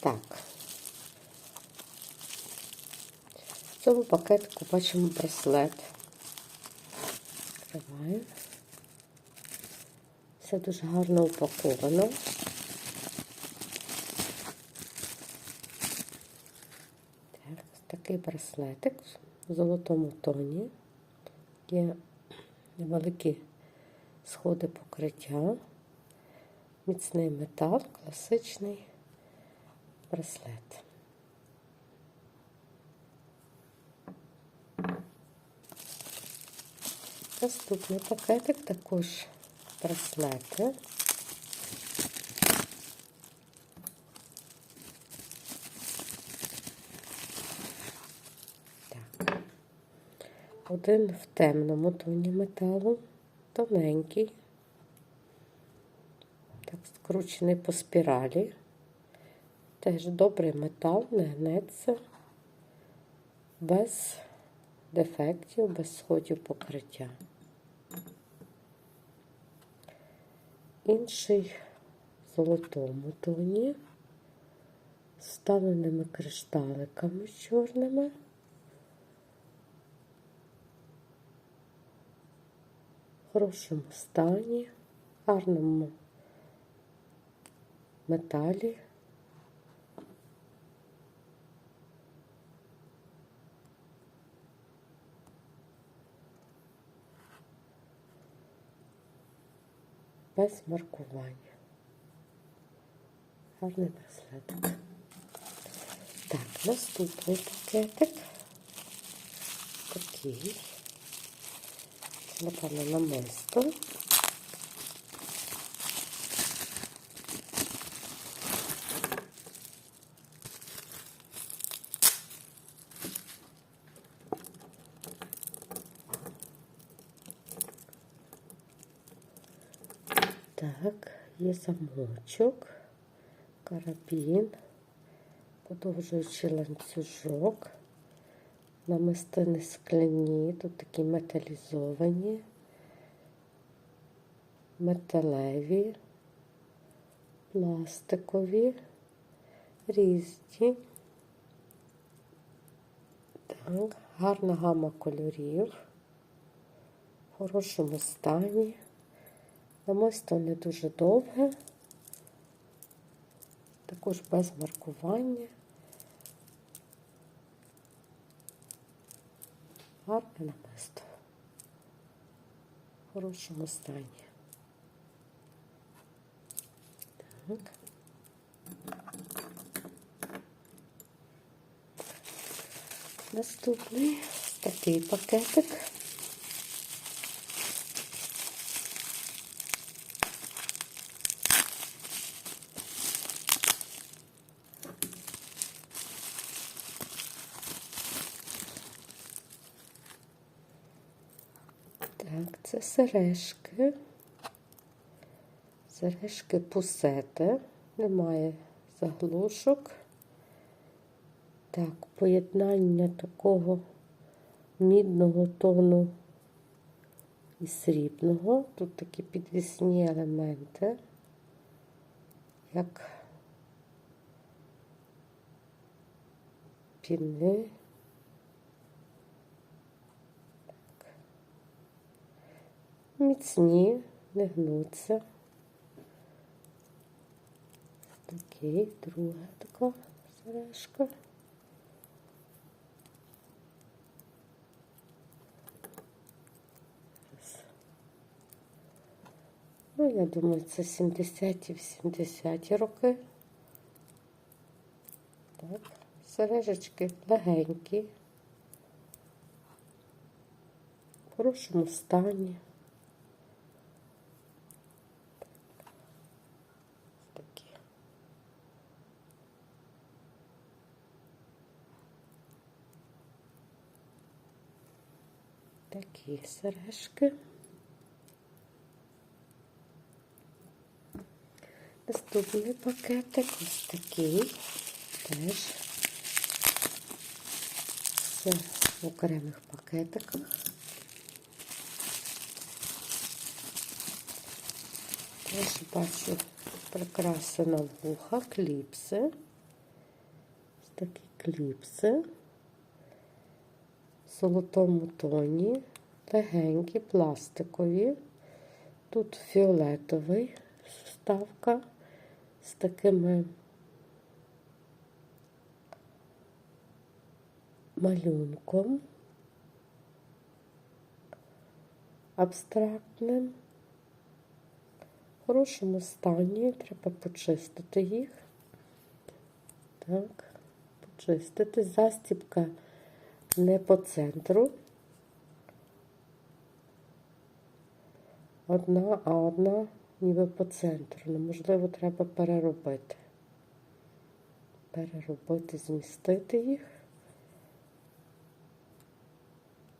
Так. В цьому пакетику бачимо браслет. Відкриваю. Все дуже гарно упаковано. Так, такий браслетик в золотому тоні. Є невеликі сходи покриття, міцний метал, класичний браслет. Наступний пакетик також браслети. Один в темному тоні металу, тоненький, так скручений по спіралі. Теж добрий метал, не гнеться, без дефектів, без сходів покриття. Інший в золотому тоні, з вставленими кришталиками чорними. В хорошому стані, гарному металі. Без маркування. Гарний браслетик. Так, наступний пакетик. Такий. Напевно, намисто. Так, є замочок, карабін, подовжуючий ланцюжок, намистини скляні, тут такі металізовані, металеві, пластикові, різні. Так, гарна гама кольорів, в хорошому стані. Намисто не дуже довге, також без маркування. Гарне намисто. В хорошому стані. Так. Наступний такий пакетик. Так, це сережки. Сережки пусети. Немає заглушок. Так, поєднання такого мідного тону і срібного. Тут такі підвісні елементи, як піни. Міцні, не гнуться. Такий, друга така сережка. Ну, я думаю, це 70-ті, 80-ті роки. Так, сережечки легенькі, в хорошому стані. Такі. Такі сережки. Наступний пакетик ось такий теж все в окремих пакетиках. Теж бачу прикраси на вуха, кліпси. Ось такі кліпси в золотому тоні, легенькі, пластикові. Тут фіолетовий вставка з такими малюнком абстрактним. В хорошому стані треба почистити їх. Так, почистити. Застібка не по центру. Одна, а одна ніби по центру. Ну, можливо, треба переробити. Переробити, змістити їх,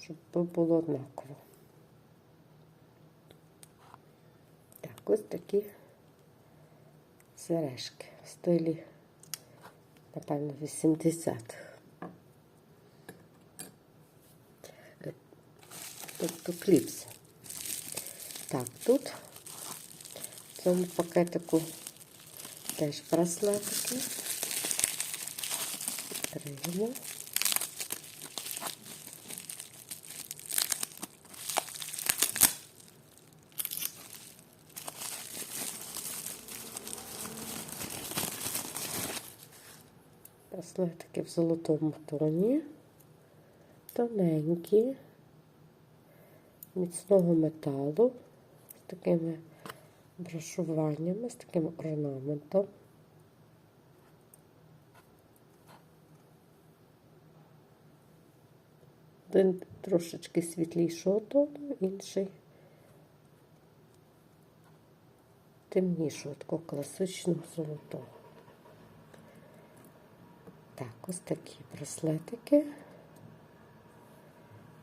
щоб було однаково. Так, ось такі сережки в стилі, напевно, 80. Тобто кліпси. Так, тут в цьому пакетику теж браслетики. Відкриємо. Браслетики в золотому тоні, тоненькі, міцного металу, такими брошуваннями, з таким орнаментом. Один трошечки світлішого тону, інший темнішого, такого класичного золотого. Так, ось такі браслетики.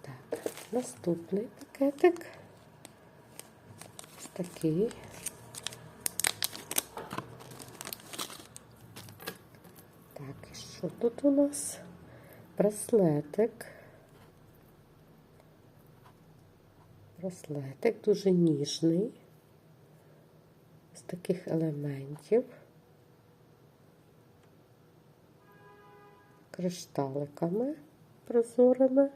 Так, наступний пакетик. Такий. Так, і що тут у нас? Браслетик. Браслетик дуже ніжний, з таких елементів. кришталиками прозорими.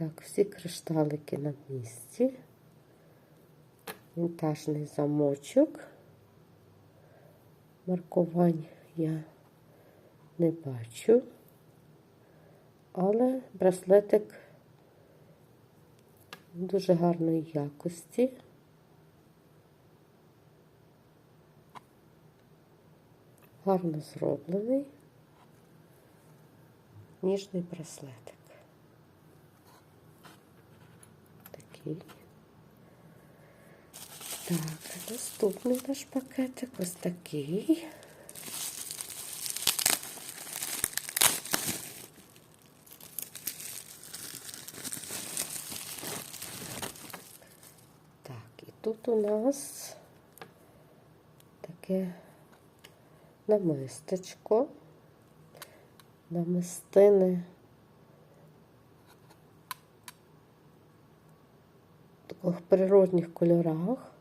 Так, всі кришталики на місці. Вінтажний замочок. Маркувань я не бачу, але браслетик дуже гарної якості. гарно зроблений ніжний браслетик. Такий. Так, наступний наш пакетик ось такий. Так, і тут у нас таке намистечко, намистини в природних кольорах.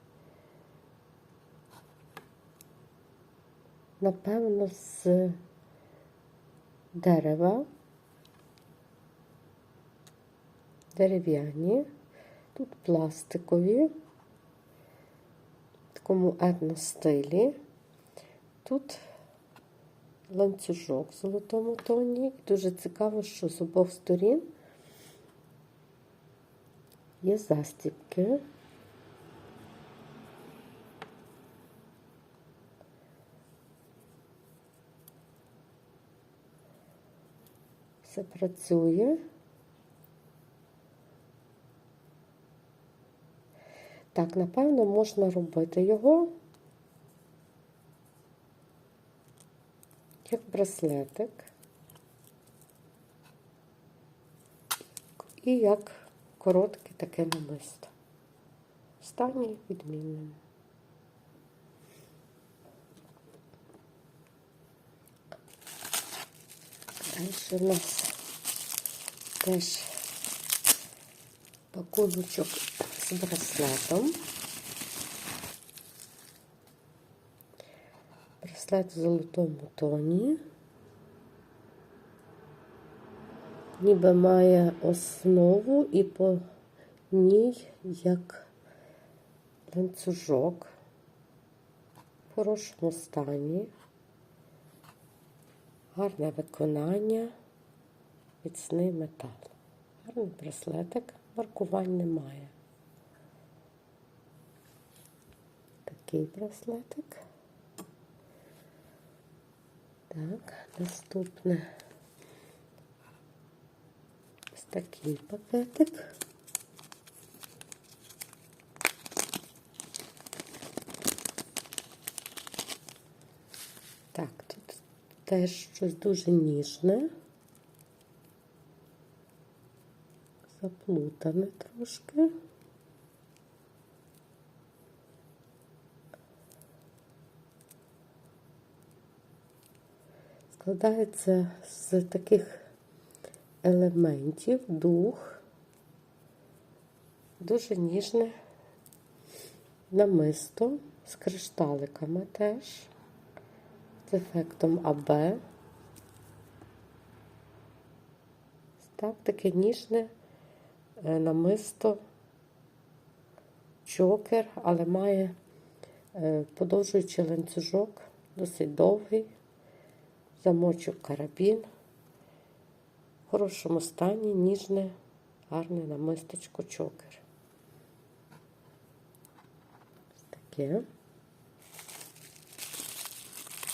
Напевно, з дерева, дерев'яні, тут пластикові, в такому етностилі. Тут ланцюжок в золотому тоні. Дуже цікаво, що з обох сторін є застібки. Все працює. Так, напевно, можна робити його як браслетик і як коротке таке намисто. Стані відмінним. Далі у нас теж пакуночок з браслетом. браслет в золотому тоні. Ніби має основу і по ній як ланцюжок в хорошому стані. Гарне виконання, міцний метал. Гарний браслетик, маркувань немає. Такий браслетик. Так, наступне такий пакетик. Так, тут теж щось дуже ніжне. Заплутане трошки. Складається з таких елементів дух, дуже ніжне намисто з кришталиками теж, з ефектом АБ. Так, таке ніжне е, намисто, чокер, але має е, подовжуючий ланцюжок, досить довгий, замочок карабін. В хорошому стані, ніжне, гарне намисточко чокер. Ось таке.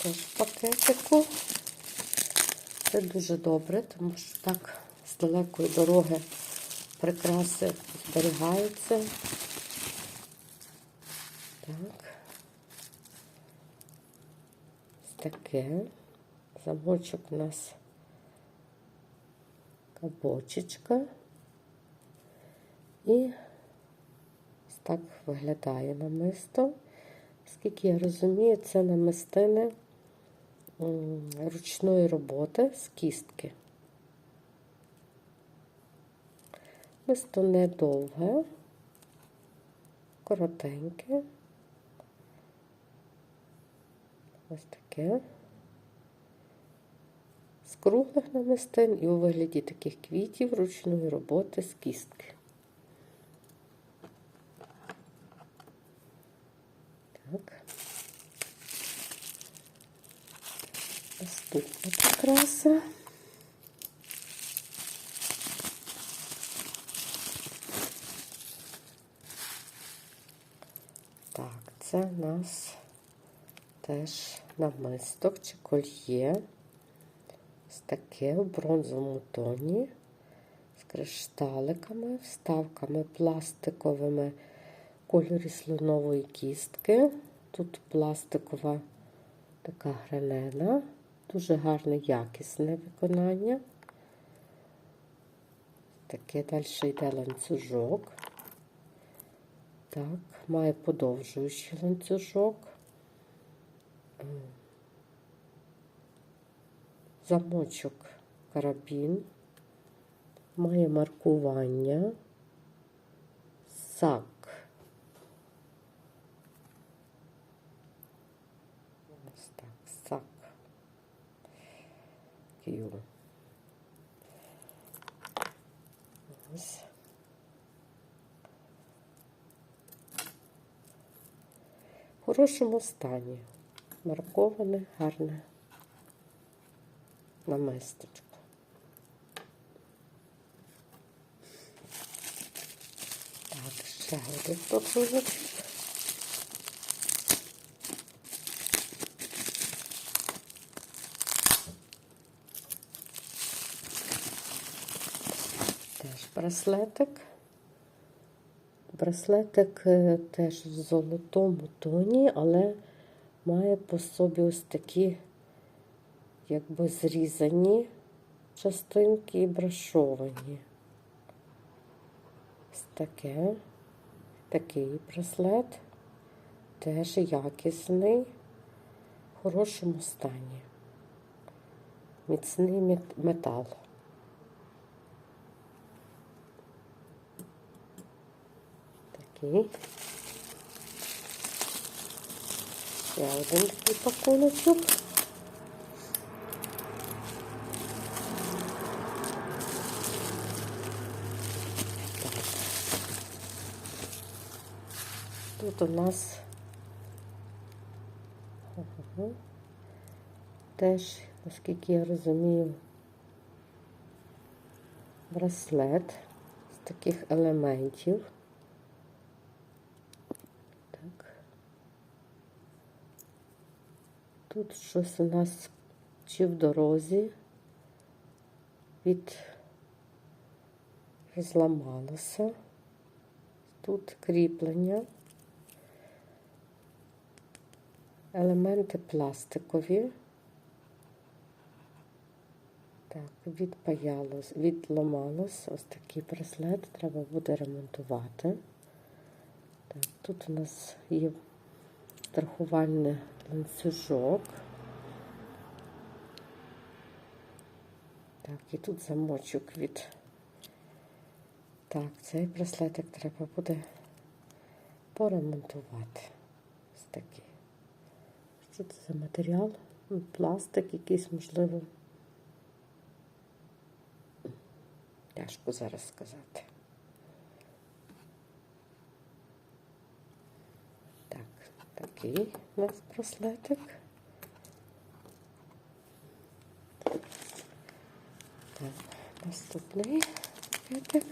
Теж в пакетику. Це дуже добре, тому що так з далекої дороги прикраси зберігаються. Так. Таке. Замочок у нас кабочечка. І ось так виглядає намисто. Скільки я розумію, це намистини ручної роботи з кістки. Мисто недовге, коротеньке. Ось таке. З круглих намистин і у вигляді таких квітів ручної роботи з кістки. Так. Наступна прикраса. Так, це у нас теж намисток чи кольє. Таке в бронзовому тоні з кришталиками, вставками пластиковими кольорі слонової кістки. Тут пластикова така гранена, дуже гарне якісне виконання. Таке далі йде ланцюжок. Так, має подовжуючий ланцюжок. Замочок карабін, має маркування, сак. Ось так, сак. К'ю. Ось. В хорошому стані. Марковане, гарне намисточко. Так, ще один пакунок. Теж браслетик. Браслетик е, теж в золотому тоні, але має по собі ось такі, якби зрізані частинки і брашовані. Ось таке, такий браслет, теж якісний, в хорошому стані. Міцний метал. Такий. Ще один такий пакуночок. Тут у нас теж, наскільки я розумію, браслет з таких елементів. Так. Тут щось у нас чи в дорозі від зламалося. Тут кріплення. Елементи пластикові. Так, відпаялось, відламалось. Ось такий браслет треба буде ремонтувати. Так, тут у нас є страхувальний ланцюжок. Так, і тут замочок від. Так, цей браслетик треба буде поремонтувати. Ось такий. Що це за матеріал? Ну, Пластик якийсь, можливо. Тяжко зараз сказати. Так, такий у нас браслетик. Так, наступний пакетик.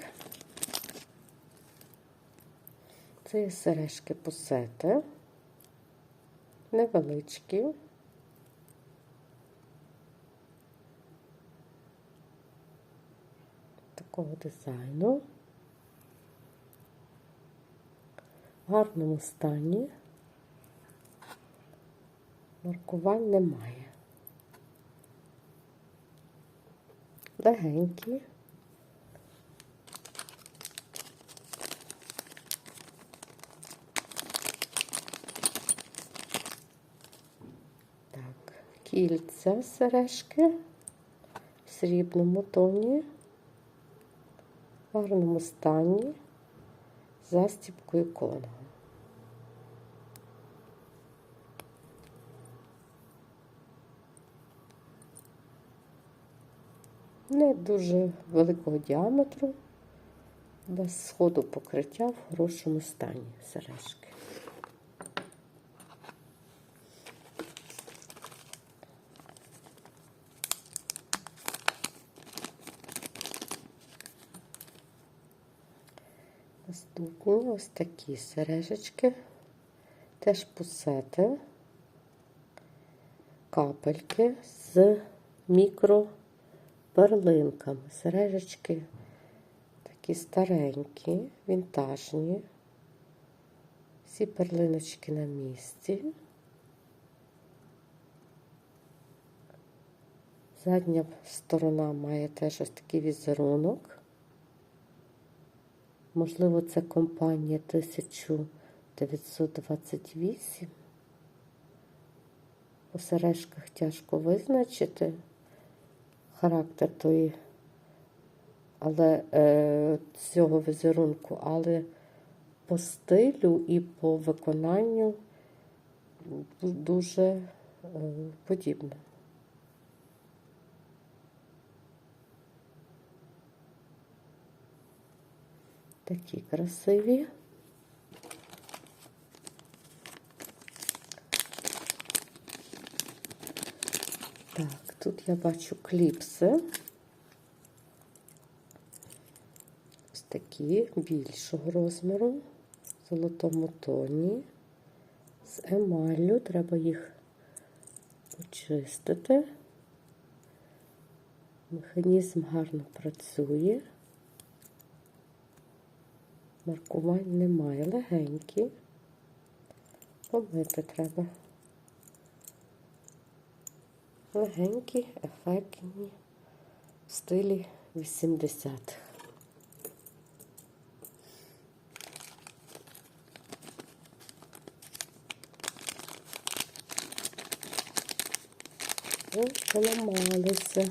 Це сережки пусети. Невеличкі. Такого дизайну. В гарному стані. Маркувань немає. Легенькі. Так, кільця сережки в срібному тоні, в гарному стані, застіпкою кола. Не дуже великого діаметру, без сходу покриття в хорошому стані сережки. Наступні ось такі сережечки, теж пусети, капельки з мікроперлинками. Сережечки такі старенькі, вінтажні. Всі перлиночки на місці. Задня сторона має теж ось такий візерунок. Можливо, це компанія 1928. По сережках тяжко визначити характер тої, але е, цього візерунку, але по стилю і по виконанню дуже е, подібно. Такі красиві. Так, тут я бачу кліпси. Ось такі більшого розміру, в золотому тоні, з емаллю. Треба їх очистити. Механізм гарно працює. Маркувань немає. Легенькі. Помити треба. Легенькі, ефектні, в стилі 80-х. Ось поламалися.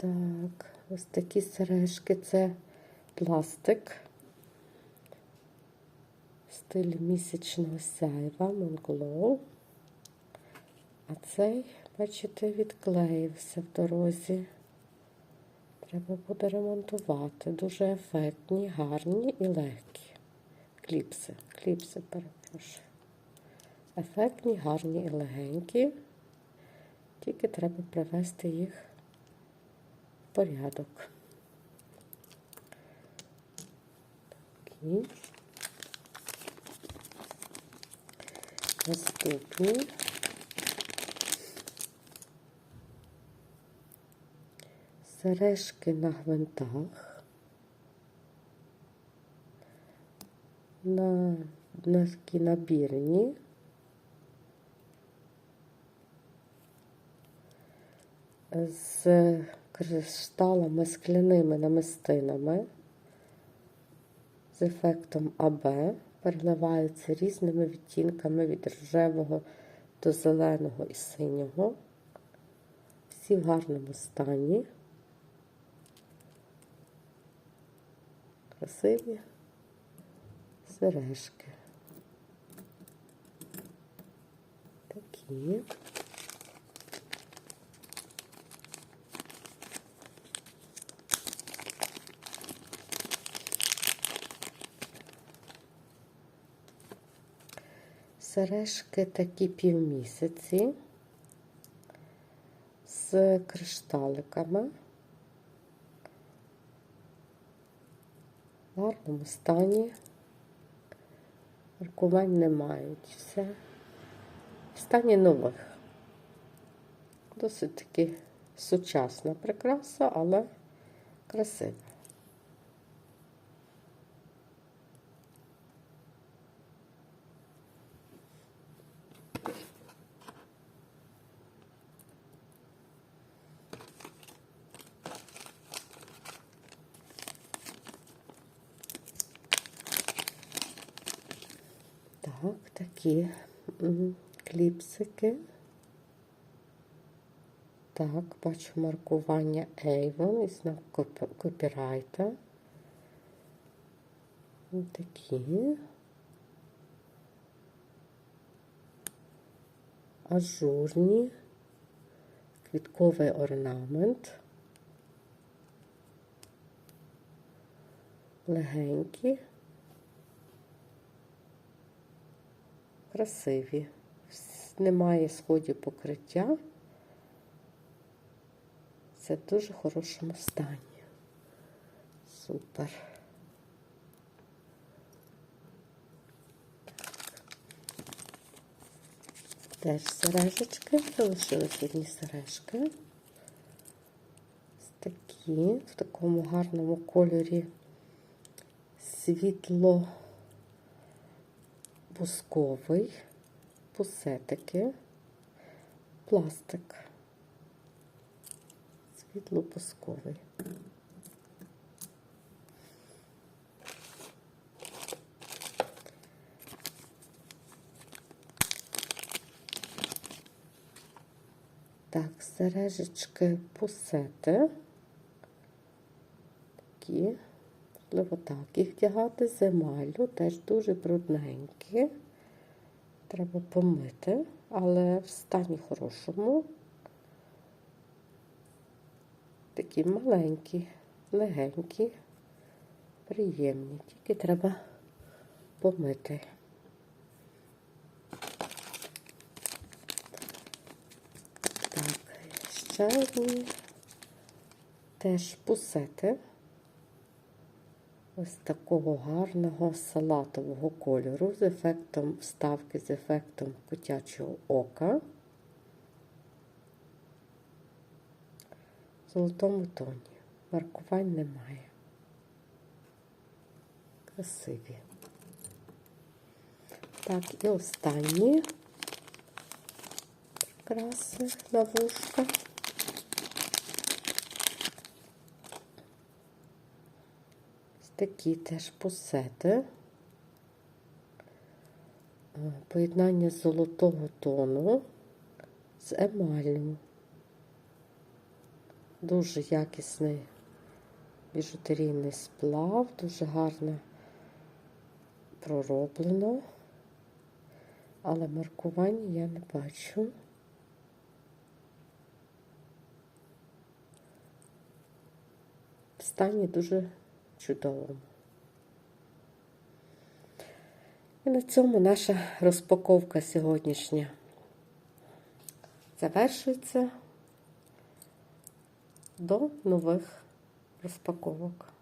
Так, ось такі сережки це пластик. стилі місячного сяйва Монголоу. А цей, бачите, відклеївся в дорозі. Треба буде ремонтувати. Дуже ефектні, гарні і легкі. Кліпси. Кліпси, перепрошую. Ефектні, гарні і легенькі. Тільки треба привести їх в порядок. Такі. Наступні. Сережки на гвинтах. На, такі набірні. З кришталами скляними намистинами з ефектом АБ переливаються різними відтінками від рожевого до зеленого і синього. Всі в гарному стані. Красиві сережки. Такі. Сережки такі півмісяці з кришталиками. В гарному стані. Маркувань не мають. Все в стані нових. Досить таки сучасна прикраса, але красива. Так, такі кліпсики. Так, бачу маркування Avon і знак копі- копірайта. Ось Такі. Ажурні. Квітковий орнамент. Легенькі. Красиві. Немає сходів покриття. Це в дуже хорошому стані. Супер. Теж сережечки. Залишились одні сережки. Такі, в такому гарному кольорі світло бусковий, пусетики, пластик, світло-бусковий. Так, сережечки пусети. Такі. Можливо, так їх вдягати з теж дуже брудненькі. Треба помити, але в стані хорошому. Такі маленькі, легенькі, приємні. Тільки треба помити. Так, ще одні теж пусети ось такого гарного салатового кольору з ефектом вставки, з ефектом котячого ока. В золотому тоні. Маркувань немає. Красиві. Так, і останні прикраси на вушка. Такі теж пусети. Е, Поєднання золотого тону з емаллю. Дуже якісний біжутерійний сплав, дуже гарна пророблено, але маркування я не бачу. В стані дуже чудовому. І на цьому наша розпаковка сьогоднішня завершується до нових розпаковок.